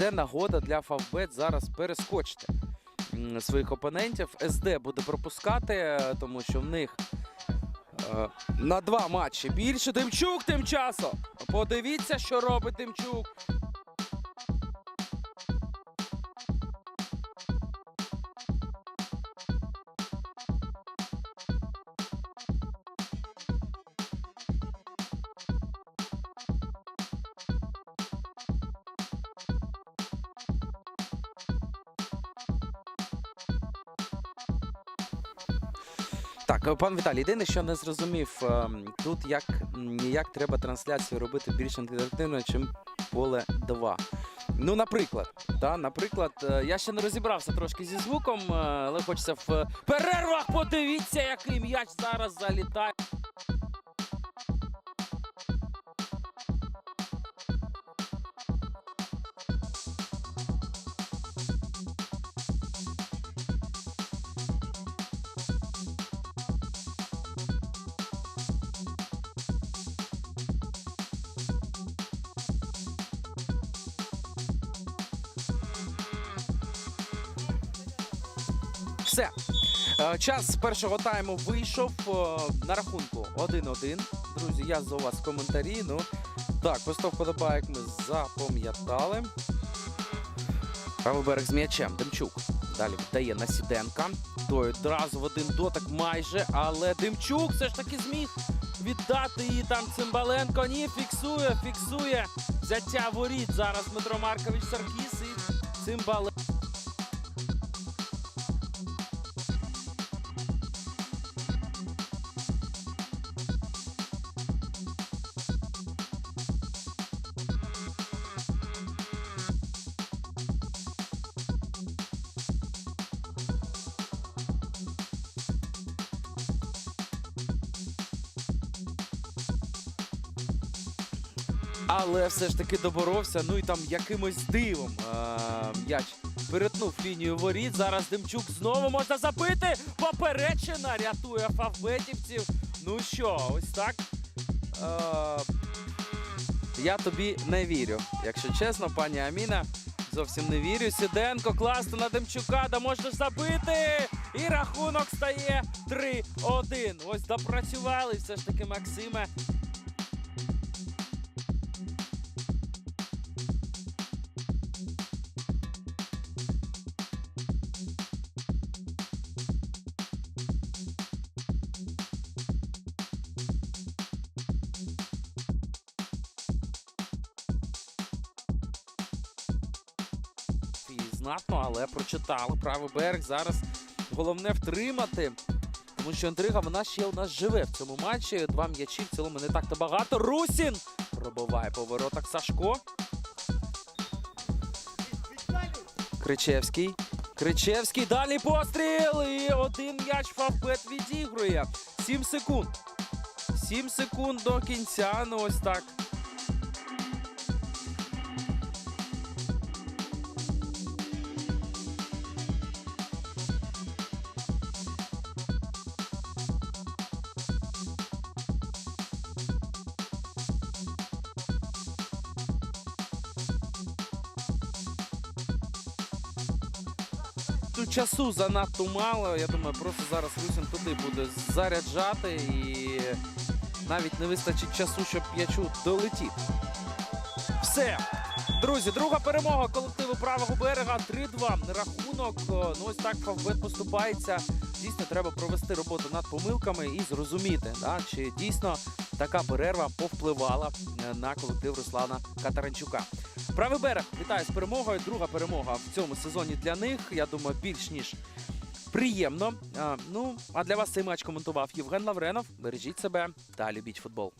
це нагода для Фавбет зараз перескочити своїх опонентів. СД буде пропускати, тому що в них е, на два матчі більше. Тимчук тим часом. Подивіться, що робить Тимчук. Так, е, пан Віталій, єдине, що не зрозумів, ем, тут як, ніяк як треба трансляцію робити більш інтерактивною, ніж поле 2. Ну, наприклад, та, наприклад, е, я ще не розібрався трошки зі звуком, е, але хочеться в е, перервах подивіться, який м'яч зараз залітає. Все. Е, Час першого тайму вийшов е, на рахунку 1-1. Друзі, я за вас коментарі. Ну так, подобає, як ми запам'ятали. Правий берег з м'ячем. Демчук. Далі віддає на Сіденка. Той одразу в один дотик майже. Але Демчук все ж таки зміг віддати її там Цимбаленко. Ні, фіксує, фіксує взяття воріт. Зараз Дмитро Маркович Саркіс і Цимбаленко. Але все ж таки доборовся. Ну і там якимось дивом м'яч перетнув лінію воріт. Зараз Демчук знову можна забити. Поперечина рятує фавбетівців. Ну що, ось так. Е, я тобі не вірю. Якщо чесно, пані Аміна. Зовсім не вірю. Сіденко класно на Демчука, да можна ж забити. І рахунок стає 3-1. Ось допрацювали все ж таки Максиме. Знатно, але прочитали правий берег. Зараз головне втримати. Тому що інтрига вона ще у нас живе в цьому матчі. Два м'ячі в цілому не так-то багато. Русін пробиває по воротах Сашко. Кричевський. Кричевський. Далі постріл. І один м'яч Фавбет відігрує. Сім секунд. Сім секунд до кінця. Ну ось так. Часу занадто мало. Я думаю, просто зараз Русін туди буде заряджати і навіть не вистачить часу, щоб п'ячу долетів. Все. Друзі, друга перемога колективу правого берега 3-2. Рахунок. Ну ось так Фавбет поступається. Дійсно, треба провести роботу над помилками і зрозуміти, да, чи дійсно така перерва повпливала е, на колектив Руслана Катаранчука. Правий берег вітаю з перемогою. Друга перемога в цьому сезоні для них. Я думаю, більш ніж приємно. А, ну а для вас цей матч коментував Євген Лавренов. Бережіть себе та любіть футбол.